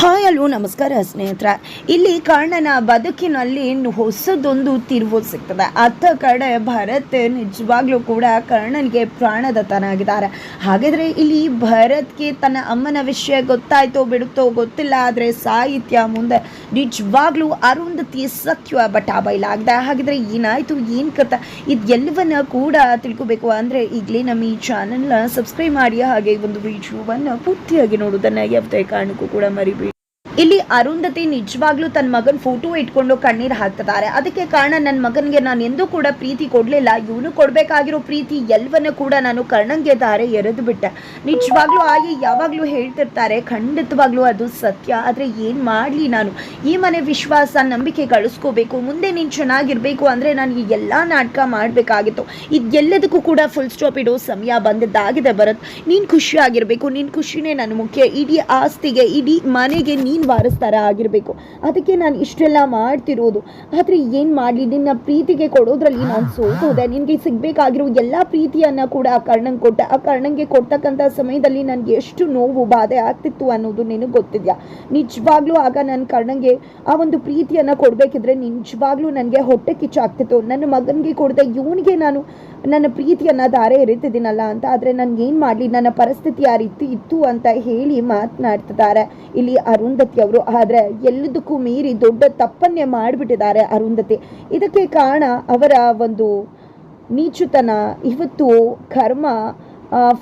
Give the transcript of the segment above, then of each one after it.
Hi hello ನಮಸ್ಕಾರ ಸ್ನೇಹಿತರ. ಇಲ್ಲಿ ಕರ್ಣನ ಬದುಕಿನಲ್ಲಿ ಹೊಸದೊಂದು ತಿರುವು ಸಿಗ್ತದೆ. ಅತ್ತ ಕಡೆ ಭರತ್ ನಿಜವಾಗ್ಲೂ ಕೂಡ ಕರ್ಣನ್ಗೆ ಪ್ರಾಣದತ್ತನಾಗಿದ್ದಾರೆ. ಹಾಗಿದ್ರೆ ಇಲ್ಲಿ ಭರತ್ಗೆ ತನ್ನ ಅಮ್ಮನ ವಿಷಯ ಗೊತ್ತಾಯ್ತೋ ಬಿಡುತ್ತೋ ಗೊತ್ತಿಲ್ಲ ಆದರೆ ಸಾಹಿತ್ಯ ಮುಂದೆ ನಿಜವಾಗ್ಲೂ ಅರುಂಧತಿ ಸತ್ಯ ಬಟ ಬಯಲಾಗಿದೆ. ಹಾಗಿದ್ರೆ ಏನಾಯ್ತು, ಏನು ಕಥ, ಇದೆಲ್ಲವನ್ನ ಕೂಡ ತಿಳ್ಕೊಬೇಕು. ಅಂದರೆ ಈಗಲೇ ನಮ್ಮ ಈ ಚಾನಲ್ನ ಸಬ್ಸ್ಕ್ರೈಬ್ ಮಾಡಿ ಹಾಗೆ ಒಂದು ವಿಡಿಯೋವನ್ನು ಪೂರ್ತಿಯಾಗಿ ನೋಡೋದನ್ನು ಯಾವುದೇ ಕಾರಣಕ್ಕೂ ಕೂಡ ಮರಿಬೇಡಿ. ಇಲ್ಲಿ ಅರುಂಧತಿ ನಿಜವಾಗ್ಲೂ ತನ್ನ ಮಗನ ಫೋಟೋ ಇಟ್ಕೊಂಡು ಕಣ್ಣೀರು ಹಾಕ್ತಿದ್ದಾರೆ ಅದಕ್ಕೆ ಕಾರಣ ನನ್ನ ಮಗನಿಗೆ ನಾನು ಎಂದೂ ಕೂಡ ಪ್ರೀತಿ ಕೊಡಲಿಲ್ಲ. ಇವನು ಕೊಡಬೇಕಾಗಿರೋ ಪ್ರೀತಿ ಎಲ್ಲವನ್ನೂ ಕೂಡ ನಾನು ಕರ್ಣಂಗೆ ದಾರೆ ಎರೆದು ಬಿಟ್ಟೆ. ನಿಜವಾಗ್ಲೂ ಆಗಿ ಯಾವಾಗಲೂ ಹೇಳ್ತಿರ್ತಾರೆ, ಖಂಡಿತವಾಗ್ಲೂ ಅದು ಸತ್ಯ, ಆದರೆ ಏನು ಮಾಡಲಿ ನಾನು? ಈ ಮನೆ ವಿಶ್ವಾಸ, ನಂಬಿಕೆ ಕಳಿಸ್ಕೋಬೇಕು, ಮುಂದೆ ನೀನು ಚೆನ್ನಾಗಿರಬೇಕು ಅಂದರೆ ನನಗೆ ಎಲ್ಲ ನಾಟಕ ಮಾಡಬೇಕಾಗಿತ್ತು. ಇದೆಲ್ಲದಕ್ಕೂ ಕೂಡ ಫುಲ್ ಸ್ಟಾಪ್ ಇಡೋ ಸಮಯ ಬಂದಿದ್ದಾಗಿದೆ ಭರತ್. ನೀನು ಖುಷಿಯಾಗಿರಬೇಕು ನಿನ್ನ ಖುಷಿನೇ ನನ್ನ ಮುಖ್ಯ. ಇಡೀ ಆಸ್ತಿಗೆ, ಇಡೀ ಮನೆಗೆ ನೀನು ವಾರಸ್ದಾರ ಆಗಿರಬೇಕು. ಅದಕ್ಕೆ ನಾನು ಇಷ್ಟೆಲ್ಲ ಮಾಡ್ತಿರೋದು. ಆದರೆ ಏನು ಮಾಡಲಿ, ನಿನ್ನ ಪ್ರೀತಿಗೆ ಕೊಡೋದ್ರಲ್ಲಿ ನಾನು ಸೋತೋದೆ ನಿನಗೆ ಸಿಗಬೇಕಾಗಿರೋ ಎಲ್ಲ ಪ್ರೀತಿಯನ್ನು ಕೂಡ ಆ ಕರ್ಣಂಗೆ ಕೊಟ್ಟೆ. ಆ ಕರ್ಣಂಗೆ ಕೊಡ್ತಕ್ಕಂಥ ಸಮಯದಲ್ಲಿ ನನಗೆ ಎಷ್ಟು ನೋವು ಬಾಧೆ ಆಗ್ತಿತ್ತು ಅನ್ನೋದು ನಿನಗೆ ಗೊತ್ತಿದೆಯಾ? ನಿಜವಾಗ್ಲೂ ಆಗ ನನ್ನ ಕರ್ಣಂಗೆ ಆ ಒಂದು ಪ್ರೀತಿಯನ್ನು ಕೊಡಬೇಕಿದ್ರೆ ನಿಜವಾಗ್ಲೂ ನನಗೆ ಹೊಟ್ಟೆ ಕಿಚ್ಚಾಗ್ತಿತ್ತು. ನನ್ನ ಮಗನಿಗೆ ಕೊಡದೆ ಇವನಿಗೆ ನಾನು ನನ್ನ ಪ್ರೀತಿಯನ್ನು ಧಾರೆ ಎರಿತಿದ್ದೀನಲ್ಲ ಅಂತ. ಆದರೆ ನನಗೆ ಏನು ಮಾಡಲಿ, ನನ್ನ ಪರಿಸ್ಥಿತಿ ಯಾರಿತ್ತು ರೀತಿ ಇತ್ತು ಅಂತ ಹೇಳಿ ಮಾತನಾಡ್ತಿದ್ದಾರೆ. ಇಲ್ಲಿ ಅರುಂಧತಿ ಅವರು. ಆದರೆ ಎಲ್ಲದಕ್ಕೂ ಮೀರಿ ದೊಡ್ಡ ತಪ್ಪನ್ನೇ ಮಾಡಿಬಿಟ್ಟಿದ್ದಾರೆ ಅರುಂಧತಿ. ಇದಕ್ಕೆ ಕಾರಣ ಅವರ ಒಂದು ನೀಚುತನ, ಇವತ್ತು ಕರ್ಮ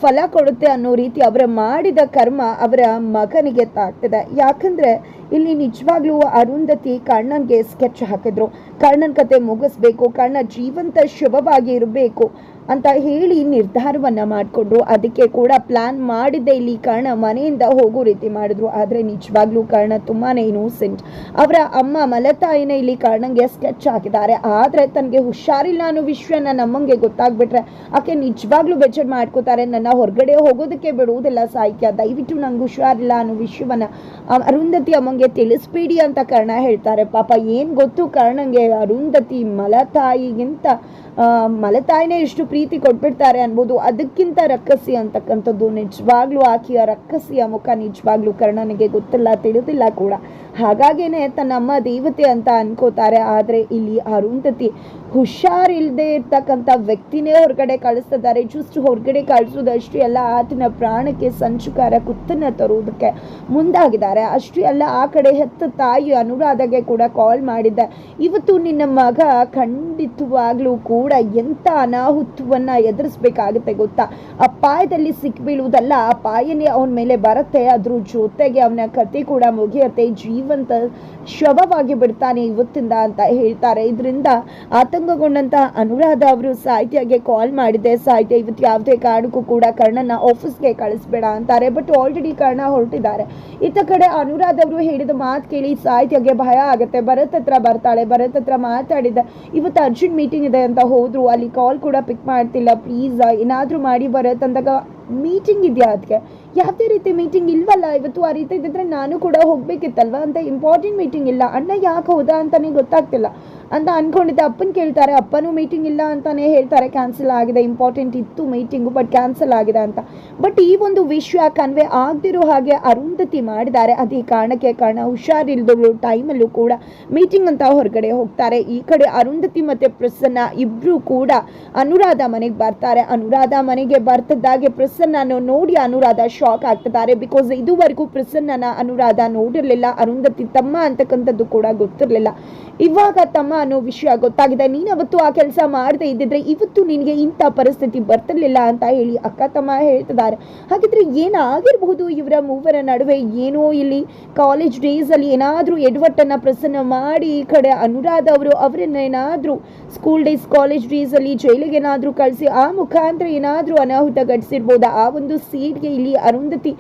ಫಲ ಕೊಡುತ್ತೆ ಅನ್ನೋ ರೀತಿ ಅವರ ಮಾಡಿದ ಕರ್ಮ ಅವರ ಮಗನಿಗೆ ತಾಗ್ತಿದೆ. ಯಾಕಂದ್ರೆ ಇಲ್ಲಿ ನಿಜವಾಗ್ಲೂ ಅರುಂಧತಿ ಕರ್ಣನ್ಗೆ ಸ್ಕೆಚ್ ಹಾಕಿದ್ರು. ಕರ್ಣನ್ ಕತೆ ಮುಗಿಸ್ಬೇಕು, ಕರ್ಣ ಜೀವಂತ ಶುಭವಾಗಿ ಇರಬೇಕು ಅಂತ ಹೇಳಿ ನಿರ್ಧಾರವನ್ನ ಮಾಡಿಕೊಂಡ್ರು. ಅದಕ್ಕೆ ಕೂಡ ಪ್ಲಾನ್ ಮಾಡಿದ್ದೆ ಇಲ್ಲಿ ಕರ್ಣ ಮನೆಯಿಂದ ಹೋಗೋ ರೀತಿ ಮಾಡಿದ್ರು. ಆದ್ರೆ ನಿಜವಾಗ್ಲೂ ಕರ್ಣ ತುಂಬಾನೇ ಇನ್ನೋಸೆಂಟ್ ಅವರ ಅಮ್ಮ ಮಲತಾಯಿನ ಇಲ್ಲಿ ಕರ್ಣಂಗೆ ಸ್ಕೆಚ್ ಹಾಕಿದ್ದಾರೆ. ಆದ್ರೆ ತನಗೆ ಹುಷಾರಿಲ್ಲ ಅನ್ನೋ ವಿಷಯನ ನನ್ನ ಅಮ್ಮಂಗೆ ಗೊತ್ತಾಗ್ಬಿಟ್ರೆ ಆಕೆ ನಿಜವಾಗ್ಲೂ ಬೆಚ್ಚರ್ ಮಾಡ್ಕೋತಾರೆ. ನನ್ನ ಹೊರಗಡೆ ಹೋಗೋದಕ್ಕೆ ಬಿಡುವುದಿಲ್ಲ ಸಾಹಿತ್ಯ. ದಯವಿಟ್ಟು ನಂಗೆ ಹುಷಾರಿಲ್ಲ ಅನ್ನೋ ವಿಷಯವನ್ನ ಅರುಂಧತಿ ಅಮ್ಮಂಗೆ ತಿಳಿಸ್ಬೇಡಿ ಅಂತ ಕರ್ಣ ಹೇಳ್ತಾರೆ. ಪಾಪ ಏನು ಗೊತ್ತು? ಕರ್ಣಂಗೆ ಅರುಂಧತಿ ಮಲತಾಯಿಗಿಂತ ಮಲತಾಯಿನೇ ಎಷ್ಟು ಪ್ರೀತಿ ಕೊಟ್ಬಿಡ್ತಾರೆ ಅನ್ಬೋದು. ಅದಕ್ಕಿಂತ ರಕ್ಕಸಿ ಅಂತಕ್ಕಂಥದ್ದು ನಿಜವಾಗ್ಲೂ ಆಕೆಯ ರಕ್ಕಸಿಯ ಮುಖ ನಿಜವಾಗ್ಲೂ ಕರ್ಣನಿಗೆ ಗೊತ್ತಿಲ್ಲ, ತಿಳಿದಿಲ್ಲ ಕೂಡ. ಹಾಗಾಗೇನೆ ತನ್ನಮ್ಮ ದೇವತೆ ಅಂತ ಅನ್ಕೋತಾರೆ. ಆದರೆ ಇಲ್ಲಿ ಅರುಂಧತಿ ಹುಷಾರಿಲ್ಲದೆ ಇರ್ತಕ್ಕಂಥ ವ್ಯಕ್ತಿನೇ ಹೊರಗಡೆ ಕಳಿಸ್ತಿದ್ದಾರೆ. ಜಸ್ಟ್ ಹೊರಗಡೆ ಕಳಿಸೋದಷ್ಟು ಎಲ್ಲ ಆತನ ಪ್ರಾಣಕ್ಕೆ ಸಂಚುಕಾರ ಕುತ್ತನ್ನ ತರುವುದಕ್ಕೆ ಮುಂದಾಗಿದ್ದಾರೆ. ಅಷ್ಟು ಎಲ್ಲ ಆ ಕಡೆ ಹೆತ್ತ ತಾಯಿ ಅನುರಾಧಗೆ ಕೂಡ ಕಾಲ್ ಮಾಡಿದ್ದೆ. ಇವತ್ತು ನಿನ್ನ ಮಗ ಖಂಡಿತವಾಗ್ಲೂ ಕೂಡ ಎಂಥ ಅನಾಹುತವನ್ನ ಎದುರಿಸ್ಬೇಕಾಗುತ್ತೆ ಗೊತ್ತಾ? ಅಪಾಯದಲ್ಲಿ ಸಿಕ್ಬೀಳುವುದಲ್ಲ ಅಪಾಯನೇ ಅವನ ಮೇಲೆ ಬರುತ್ತೆ. ಅದ್ರ ಜೊತೆಗೆ ಅವನ ಕತೆ ಕೂಡ ಮುಗಿಯತ್ತೆ. ಜೀವಂತ ಶವವಾಗಿ ಬಿಡ್ತಾನೆ ಇವತ್ತಿಂದ ಅಂತ ಹೇಳ್ತಾರೆ. ಇದರಿಂದ ಆತಂಕಗೊಂಡಂತ ಅನುರಾಧ ಅವರು ಸಾಹಿತ್ಯಗೆ ಕಾಲ್ ಮಾಡಿದೆ. ಸಾಹಿತ್ಯ ಇವತ್ತು ಯಾವುದೇ ಕಾರಣಕ್ಕೂ ಕೂಡ ಕರ್ಣನ ಆಫೀಸ್ಗೆ ಕಳಿಸ್ಬೇಡ ಅಂತಾರೆ. ಬಟ್ ಆಲ್ರೆಡಿ ಕರ್ಣ ಹೊರಟಿದ್ದಾರೆ. ಇತ್ತ ಕಡೆ ಅನುರಾಧ ಅವರು ಹೇಳಿದ ಮಾತು ಕೇಳಿ ಸಾಹಿತ್ಯಗೆ ಭಯ ಆಗುತ್ತೆ. ಭರತ್ ಹತ್ರ ಬರ್ತಾಳೆ. ಭರತ್ ಹತ್ರ ಮಾತಾಡಿದ, ಇವತ್ತು ಅರ್ಜೆಂಟ್ ಮೀಟಿಂಗ್ ಇದೆ ಅಂತ ಹೋದ್ರು. ಅಲ್ಲಿ ಕಾಲ್ ಕೂಡ ಪಿಕ್ ಮಾಡ್ತಿಲ್ಲ. ಪ್ಲೀಸ್ ಏನಾದರೂ ಮಾಡಿ ಭರತ್ ಅಂದಾಗ ಮೀಟಿಂಗ್ ಇದೆಯಾ ಅದಕ್ಕೆ ಯಾವುದೇ ರೀತಿ ಮೀಟಿಂಗ್ ಇಲ್ವಲ್ಲ? ಇವತ್ತು ಆ ರೀತಿ ಇದ್ದಿದ್ರೆ ನಾನು ಕೂಡ ಹೋಗ್ಬೇಕಿತ್ತಲ್ವಾ ಅಂತ ಇಂಪಾರ್ಟೆಂಟ್ ಮೀಟಿಂಗ್ ಇಲ್ಲ. ಅಣ್ಣ ಯಾಕೆ ಹೌದಾ ಅಂತಾನೆ ಗೊತ್ತಾಗ್ತಿಲ್ಲ. ಅಂತ ಅನ್ಕೊಂಡಿದ್ದೆ. ಅಪ್ಪನ ಕೇಳ್ತಾರೆ. ಅಪ್ಪನೂ ಮೀಟಿಂಗ್ ಇಲ್ಲ ಅಂತಾನೆ ಹೇಳ್ತಾರೆ. ಕ್ಯಾನ್ಸಲ್ ಆಗಿದೆ. ಇಂಪಾರ್ಟೆಂಟ್ ಇತ್ತು ಮೀಟಿಂಗು ಬಟ್ ಕ್ಯಾನ್ಸಲ್ ಆಗಿದೆ ಅಂತ. ಬಟ್ ಈ ಒಂದು ವಿಷಯ ಕನ್ವೆ ಆಗದಿರೋ ಹಾಗೆ ಅರುಂಧತಿ ಮಾಡಿದ್ದಾರೆ. ಅದೇ ಕಾರಣಕ್ಕೆ ಕಾರಣ ಹುಷಾರಿಲ್ದವರು ಟೈಮಲ್ಲೂ ಕೂಡ ಮೀಟಿಂಗ್ ಅಂತ ಹೊರಗಡೆ ಹೋಗ್ತಾರೆ. ಈ ಕಡೆ ಅರುಂಧತಿ ಮತ್ತೆ ಪ್ರಸನ್ನ ಇಬ್ರು ಕೂಡ ಅನುರಾಧ ಮನೆಗೆ ಬರ್ತಾರೆ. ಅನುರಾಧ ಮನೆಗೆ ಬರ್ತಿದ್ದಾಗೆ ಪ್ರಸನ್ನನ ನೋಡಿ ಅನುರಾಧ ಶಾಕ್ ಆಗ್ತಿದ್ದಾರೆ. ಬಿಕಾಸ್ ಇದುವರೆಗೂ ಪ್ರಸನ್ನನ ಅನುರಾಧ ನೋಡಿರ್ಲಿಲ್ಲ. ಅರುಂಧತಿ ತಮ್ಮ ಅಂತಕ್ಕಂಥದ್ದು ಕೂಡ ಗೊತ್ತಿರಲಿಲ್ಲ. ಇವಾಗ ತಮ್ಮ ಅನ್ನೋ ವಿಷಯ ಗೊತ್ತಾಗಿದೆ. ನೀನು ಅವತ್ತು ಆ ಕೆಲಸ ಮಾಡದೆ ಇದ್ದಿದ್ರೆ ಇವತ್ತು ನಿನಗೆ ಇಂಥ ಪರಿಸ್ಥಿತಿ ಬರ್ತಿರ್ಲಿಲ್ಲ ಅಂತ ಹೇಳಿ ಅಕ್ಕ, ತಮ್ಮ ಹೇಳ್ತಿದ್ದಾರೆ. ಹಾಗಿದ್ರೆ ಏನಾಗಿರಬಹುದು ಇವರ ಮೂವರ ನಡುವೆ? ಏನೋ ಇಲ್ಲಿ ಕಾಲೇಜ್ ಡೇಸ್ ಅಲ್ಲಿ ಏನಾದರೂ ಎಡವಟ್ಟನ್ನ ಪ್ರಸನ್ನ ಮಾಡಿ ಈ ಕಡೆ ಅನುರಾಧ ಅವರು ಅವರನ್ನ ಏನಾದರೂ ಸ್ಕೂಲ್ ಡೇಸ್ ಕಾಲೇಜ್ ಡೇಸ್ ಅಲ್ಲಿ ಜೈಲಿಗೆ ಏನಾದರೂ ಕಳಿಸಿ, ಆ ಮುಖಾಂತರ ಏನಾದರೂ ಅನಾಹುತ ಘಟಿಸಿರ್ಬೋದಾ? ಆ ಒಂದು ಸೀಡ್ಗೆ ಇಲ್ಲಿ ಅರುಂಧತಿ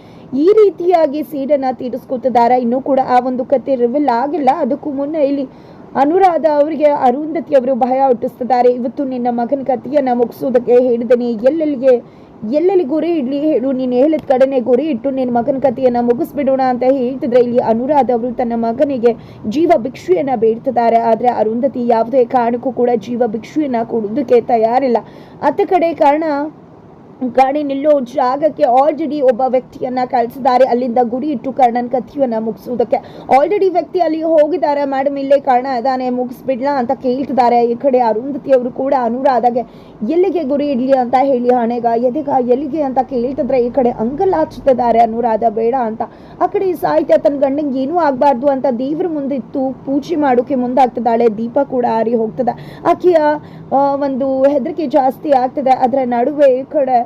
ಈ ರೀತಿಯಾಗಿ ಸೀಡನ್ನ ತೀರಿಸ್ಕೊತಿದ್ದಾರೆ. ಇನ್ನೂ ಕೂಡ ಆ ಒಂದು ಕತೆ ರಿವಿಲ್ ಆಗಿಲ್ಲ. ಅದಕ್ಕೂ ಮುನ್ನ ಇಲ್ಲಿ ಅನುರಾಧ ಅವರಿಗೆ ಅರುಂಧತಿ ಅವರು ಭಯ ಹುಟ್ಟಿಸ್ತಿದ್ದಾರೆ. ಇವತ್ತು ನಿನ್ನ ಮಗನ ಕಥೆಯನ್ನ ಮುಗಿಸೋದಕ್ಕೆ ಹೇಳಿದ್ದೇನೆ ಎಲ್ಲೆಲ್ಲಿಗೆ, ಎಲ್ಲೆಲ್ಲಿ ಗುರಿ ಇಡ್ಲಿ ಹೇಳು. ನೀನು ಹೇಳಿದ ಕಡೆನೆ ಗುರಿ ಇಟ್ಟು ನಿನ್ನ ಮಗನ ಕಥೆಯನ್ನ ಮುಗಿಸ್ಬಿಡೋಣ ಅಂತ ಹೇಳ್ತಿದ್ರೆ ಇಲ್ಲಿ ಅನುರಾಧ ಅವರು ತನ್ನ ಮಗನಿಗೆ ಜೀವ ಭಿಕ್ಷೆಯನ್ನ ಬೇಡ್ತಿದ್ದಾರೆ. ಆದರೆ ಅರುಂಧತಿ ಯಾವುದೇ ಕಾರಣಕ್ಕೂ ಕೂಡ ಜೀವ ಭಿಕ್ಷೆಯನ್ನ ಕೊಡೋದಕ್ಕೆ ತಯಾರಿಲ್ಲ. ಅತ್ತ ಕಡೆ ಕಾರಣ ಗಾಡಿ ನಿಲ್ಲೋ ಜಾಗಕ್ಕೆ ಆಲ್ರೆಡಿ ಒಬ್ಬ ವ್ಯಕ್ತಿಯನ್ನ ಕಳಿಸಿದ್ದಾರೆ. ಅಲ್ಲಿಂದ ಗುರಿ ಇಟ್ಟು ಕರ್ಣನ್ ಕಥಿಯನ್ನ ಮುಗಿಸುವುದಕ್ಕೆ. ಆಲ್ರೆಡಿ ವ್ಯಕ್ತಿ ಅಲ್ಲಿ ಹೋಗಿದ್ದಾರೆ. ಮೇಡಮ್ ಇಲ್ಲೇ ಕರ್ಣ ಇದ್ದಾನೆ ಮುಗಿಸ್ಬಿಡ್ಲಾ ಅಂತ ಕೇಳ್ತಿದ್ದಾರೆ. ಈ ಕಡೆ ಅರುಂಧತಿ ಅವರು ಕೂಡ ಅನುರಾಧಗೆ ಎಲ್ಲಿಗೆ ಗುರಿ ಇಡ್ಲಿ ಅಂತ ಹೇಳಿ ಹಣೆಗ, ಎದೆಗ, ಎಲ್ಲಿಗೆ ಅಂತ ಕೇಳ್ತಿದ್ರೆ ಈ ಕಡೆ ಅಂಗಲಾಚುತ್ತಿದ್ದಾರೆ ಅನುರಾಧ, ಬೇಡ ಅಂತ. ಆ ಕಡೆ ಸಾಹಿತ್ಯ ತನ್ನ ಗಂಡಂಗೆ ಏನೂ ಆಗಬಾರ್ದು ಅಂತ ದೇವ್ರ ಮುಂದಿತ್ತು ಪೂಜೆ ಮಾಡೋಕೆ ಮುಂದಾಗ್ತಿದ್ದಾಳೆ. ದೀಪ ಕೂಡ ಆರಿ ಹೋಗ್ತದೆ. ಆಕೆಯ ಒಂದು ಹೆದರಿಕೆ ಜಾಸ್ತಿ ಆಗ್ತದೆ. ಅದರ ನಡುವೆ ಈ ಕಡೆ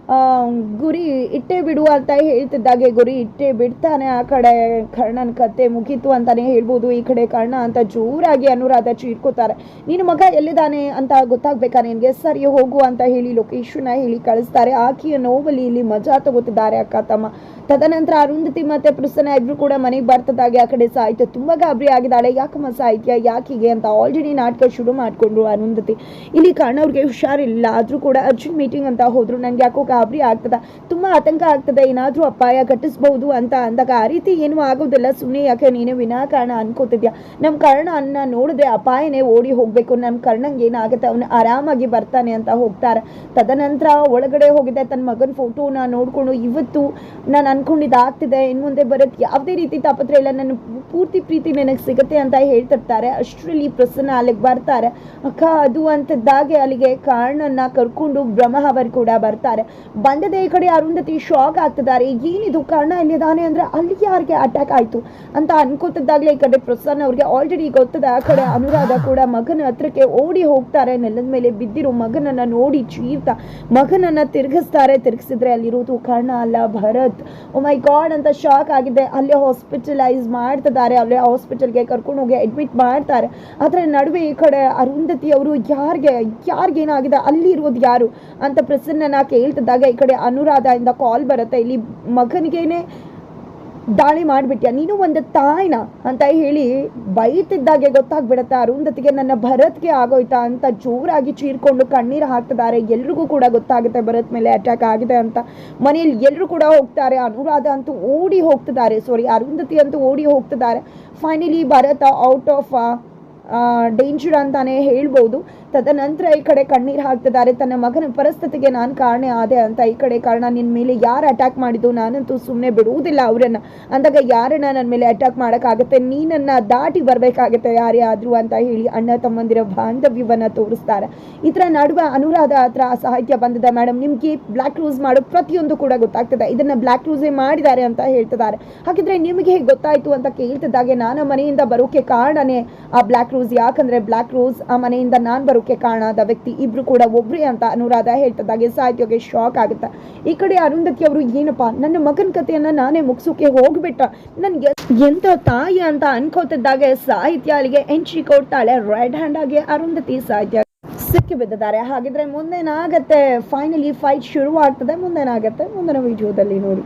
ಗುರಿ ಇಟ್ಟೇ ಬಿಡು ಅಂತ ಹೇಳ್ತಿದ್ದಾಗೆ, ಗುರಿ ಇಟ್ಟೇ ಬಿಡ್ತಾನೆ ಆ ಕಡೆ ಕರ್ಣನ್ ಕತೆ ಮುಗೀತು ಅಂತಾನೆ ಹೇಳ್ಬೋದು, ಈ ಕಡೆ ಕರ್ಣ ಅಂತ ಜೋರಾಗಿ ಅನುರಾಧ ಚೀರ್ಕೋತಾರೆ. ನಿನ್ನ ಮಗ ಎಲ್ಲಿದ್ದಾನೆ ಅಂತ ಗೊತ್ತಾಗ್ಬೇಕಾ ನಿನಗೆ? ಸರಿ, ಹೋಗು ಅಂತ ಹೇಳಿ ಲೊಕೇಶನ್ ಹೇಳಿ ಕಳಿಸ್ತಾರೆ. ಆಕೆಯ ನೋವಲ್ಲಿ ಇಲ್ಲಿ ಮಜಾ ತಗೋತಿದ್ದಾರೆ ಅಕ್ಕ ತಮ್ಮ. ತದನಂತರ ಅರುಂಧತಿ ಮತ್ತೆ ಪ್ರಸನ್ನ ಇಬ್ರು ಕೂಡ ಮನೆಗೆ ಬರ್ತದಾಗೆ, ಆ ಕಡೆ ಸಾಹಿತ್ಯ ತುಂಬಾ ಗಾಬರಿ ಆಗಿದ್ದಾಳೆ. ಯಾಕಮ್ಮ ಸಾಹಿತ್ಯ? ಯಾಕಿಗೆ ಅಂತ ಆಲ್ರೆಡಿ ನಾಟಕ ಶುರು ಮಾಡ್ಕೊಂಡ್ರು ಅರುಂಧತಿ. ಇಲ್ಲಿ ಕಣ್ಣವ್ರಿಗೆ ಹುಷಾರಿಲ್ಲ. ಆದ್ರೂ ಕೂಡ ಅರ್ಜುನ್ ಮೀಟಿಂಗ್ ಅಂತ ಹೋದ್ರು. ನಂಗೆ ಯಾಕೋ ಗಾಬರಿ ಆಗ್ತದ, ತುಂಬಾ ಆತಂಕ ಆಗ್ತದೆ, ಏನಾದ್ರೂ ಅಪಾಯ ಘಟಿಸ್ಬಹುದು ಅಂತ ಅಂದಾಗ ಆ ರೀತಿ ಏನು ಆಗೋದಿಲ್ಲ. ಸುಮ್ಮನೆ ಯಾಕೆ ನೀನೇ ವಿನಾಕಾರಣ ಅನ್ಕೋತಿದ್ಯಾ? ನಮ್ಮ ಕರ್ಣನ್ನ ನೋಡಿದ್ರೆ ಅಪಾಯನೇ ಓಡಿ ಹೋಗ್ಬೇಕು. ನಮ್ಮ ಕರ್ಣಂಗೆ ಏನಾಗುತ್ತೆ ಅವನು ಆರಾಮಾಗಿ ಬರ್ತಾನೆ ಅಂತ ಹೋಗ್ತಾರೆ. ತದನಂತರ ಒಳಗಡೆ ಹೋಗಿದೆ ತನ್ನ ಮಗನ ಫೋಟೋನ ನೋಡ್ಕೊಂಡು ಇವತ್ತು ನಾನು ಅನ್ಕೊಂಡಿದ್ದು ಆಗ್ತಿದೆ. ಇನ್ನು ಮುಂದೆ ಬರುತ್ತೆ ಯಾವುದೇ ರೀತಿ ತಾಪತ್ರ ಇಲ್ಲ. ನನ್ನ ಪೂರ್ತಿ ಪ್ರೀತಿ ನನಗೆ ಸಿಗುತ್ತೆ ಅಂತ ಹೇಳ್ತಿರ್ತಾರೆ. ಅಷ್ಟರಲ್ಲಿ ಪ್ರಸನ್ನ ಅಲ್ಲಿಗೆ ಬರ್ತಾರೆ. ಅಕ್ಕ, ಅದು ಅಂತದ್ದಾಗೆ ಅಲ್ಲಿಗೆ ಕಾರಣನ ಕರ್ಕೊಂಡು ಬ್ರಹ್ಮವರ್ ಕೂಡ ಬರ್ತಾರೆ. ಬಂದದ ಈ ಕಡೆ ಅರುಂಧತಿ ಶಾಕ್ ಆಗ್ತಿದ್ದಾರೆ. ಏನಿದು ಕರ್ಣ ಎಲ್ಲಿದ್ದಾನೆ ಅಂದ್ರೆ ಅಲ್ಲಿ ಯಾರಿಗೆ ಅಟ್ಯಾಕ್ ಆಯ್ತು ಅಂತ ಅನ್ಕೋತಿದ್ದಾಗಲೇ ಈ ಕಡೆ ಪ್ರಸನ್ನ ಅವ್ರಿಗೆ ಆಲ್ರೆಡಿ ಗೊತ್ತದೆ. ಆ ಕಡೆ ಅನುರಾಧ ಕೂಡ ಮಗನ ಹತ್ರಕ್ಕೆ ಓಡಿ ಹೋಗ್ತಾರೆ. ನೆಲದ ಮೇಲೆ ಬಿದ್ದಿರೋ ಮಗನನ್ನ ನೋಡಿ ಚೀರ್ತಾ ಮಗನನ್ನ ತಿರುಗಿಸ್ತಾರೆ. ತಿರುಗಿಸಿದ್ರೆ ಅಲ್ಲಿರೋದು ಕರ್ಣ ಅಲ್ಲ, ಭರತ್. ಓ ಮೈ ಗಾಡ್ ಅಂತ ಶಾಕ್ ಆಗಿದೆ. ಅಲ್ಲೇ ಹಾಸ್ಪಿಟಲೈಸ್ ಮಾಡ್ತಿದ್ದಾರೆ. ಅಲ್ಲೇ ಹಾಸ್ಪಿಟಲ್ಗೆ ಕರ್ಕೊಂಡು ಹೋಗಿ ಅಡ್ಮಿಟ್ ಮಾಡ್ತಾರೆ. ಆದರೆ ನಡುವೆ ಈ ಕಡೆ ಅರುಂಧತಿ ಅವರು ಯಾರಿಗೆ ಯಾರಿಗೇನಾಗಿದೆ? ಅಲ್ಲಿ ಇರೋದು ಯಾರು? ಅಂತ ಪ್ರಸನ್ನನ ಕೇಳ್ತಿದ್ದಾಗ ಈ ಕಡೆ ಅನುರಾಧ ಇಂದ ಕಾಲ್ ಬರುತ್ತೆ. ಇಲ್ಲಿ ಮಗನಿಗೇನೆ ದಾಳಿ ಮಾಡಿಬಿಟ್ಯಾ? ನೀನು ಒಂದು ತಾಯಿನ ಅಂತ ಹೇಳಿ ಬೈತಿದ್ದಾಗೆ ಗೊತ್ತಾಗ್ಬಿಡತ್ತೆ. ಅರುಂಧತಿಗೆ ನನ್ನ ಭರತ್ಗೆ ಆಗೋಯ್ತಾ ಅಂತ ಜೋರಾಗಿ ಚೀರ್ಕೊಂಡು ಕಣ್ಣೀರು ಹಾಕ್ತಿದ್ದಾರೆ. ಎಲ್ರಿಗೂ ಕೂಡ ಗೊತ್ತಾಗುತ್ತೆ ಭರತ್ ಮೇಲೆ ಅಟ್ಯಾಕ್ ಆಗಿದೆ ಅಂತ. ಮನೆಯಲ್ಲಿ ಎಲ್ಲರೂ ಕೂಡ ಹೋಗ್ತಾರೆ. ಅನುರಾಧ ಅಂತೂ ಓಡಿ ಹೋಗ್ತಿದ್ದಾರೆ. ಸಾರಿ ಅರುಂಧತಿ ಅಂತೂ ಓಡಿ ಹೋಗ್ತಿದ್ದಾರೆ. Finally Bharata out of danger ಅಂತಾನೆ ಹೇಳ್ಬೋದು. ತದನಂತರ ಈ ಕಡೆ ಕಣ್ಣೀರು ಹಾಕ್ತಿದ್ದಾರೆ. ತನ್ನ ಮಗನ ಪರಿಸ್ಥಿತಿಗೆ ನಾನು ಕಾರಣ ಆದೆ ಅಂತ ಈ ಕಡೆ ಕಾರಣ ನಿನ್ನ ಮೇಲೆ ಯಾರು ಅಟ್ಯಾಕ್ ಮಾಡಿದ್ದು? ನಾನಂತೂ ಸುಮ್ಮನೆ ಬಿಡುವುದಿಲ್ಲ ಅವರನ್ನು. ಅಂದಾಗ ಯಾರನ್ನ ನನ್ನ ಮೇಲೆ ಅಟ್ಯಾಕ್ ಮಾಡೋಕ್ಕಾಗತ್ತೆ? ನೀನನ್ನ ದಾಟಿ ಬರಬೇಕಾಗತ್ತೆ ಯಾರೇ ಆದರೂ ಅಂತ ಹೇಳಿ ಅಣ್ಣ ತಮ್ಮಂದಿರ ಬಾಂಧವ್ಯವನ್ನು ತೋರಿಸ್ತಾರೆ. ಇದರ ನಡುವೆ ಅನುರಾಧ ಹತ್ರ ಸಾಹಿತ್ಯ ಬಂದಿದೆ ಮೇಡಮ್ ನಿಮಗೆ ಬ್ಲ್ಯಾಕ್ ರೂಸ್ ಮಾಡೋ ಪ್ರತಿಯೊಂದು ಕೂಡ ಗೊತ್ತಾಗ್ತದೆ. ಇದನ್ನ ಬ್ಲ್ಯಾಕ್ ರೂಸೇ ಮಾಡಿದ್ದಾರೆ ಅಂತ ಹೇಳ್ತಿದ್ದಾರೆ. ಹಾಗಿದ್ರೆ ನಿಮಗೆ ಹೇಗೆ ಗೊತ್ತಾಯಿತು ಅಂತ ಕೇಳ್ತಿದ್ದಾಗೆ ನಾನು ಮನೆಯಿಂದ ಬರೋಕೆ ಕಾರಣನೇ ಆ ಬ್ಲ್ಯಾಕ್ ರೂಸ್ ಯಾಕಂದ್ರೆ ಬ್ಲ್ಯಾಕ್ ರೂಸ್ ಆ ಮನೆಯಿಂದ ನಾನು ಬರೋಕೆ ಕಾರಣದ ವ್ಯಕ್ತಿ ಇಬ್ರು ಕೂಡ ಒಬ್ರೇ ಅಂತ ಅನುರಾಧ ಹೇಳ್ತಿದ್ದಾಗೆ ಸಾಹಿತ್ಯಗೆ ಶಾಕ್ ಆಗುತ್ತೆ. ಈ ಕಡೆ ಅರುಂಧತಿ ಅವರು, ಏನಪ್ಪ, ನನ್ನ ಮಗನ ಕಥೆಯನ್ನ ನಾನೇ ಮುಗಿಸೋಕೆ ಹೋಗ್ಬಿಟ್ಟ. ನನ್ಗೆ ಎಂತ ತಾಯಿ ಅಂತ ಅನ್ಕೋತಿದ್ದಾಗೆ ಸಾಹಿತ್ಯ ಅಲ್ಲಿಗೆ ಎಂಟ್ರಿ ಕೊಡ್ತಾಳೆ. ರೆಡ್ ಹ್ಯಾಂಡ್ ಆಗಿ ಅರುಂಧತಿ ಸಾಹಿತ್ಯ ಸಿಕ್ಕಿ ಬಿದ್ದಿದ್ದಾರೆ ಹಾಗಿದ್ರೆ ಮುಂದೇನಾಗತ್ತೆ? ಫೈನಲಿ ಫೈಟ್ ಶುರು ಆಗ್ತದೆ ಮುಂದೇನಾಗತ್ತೆ? ಮುಂದಿನ ವಿಡಿಯೋದಲ್ಲಿ ನೋಡಿ.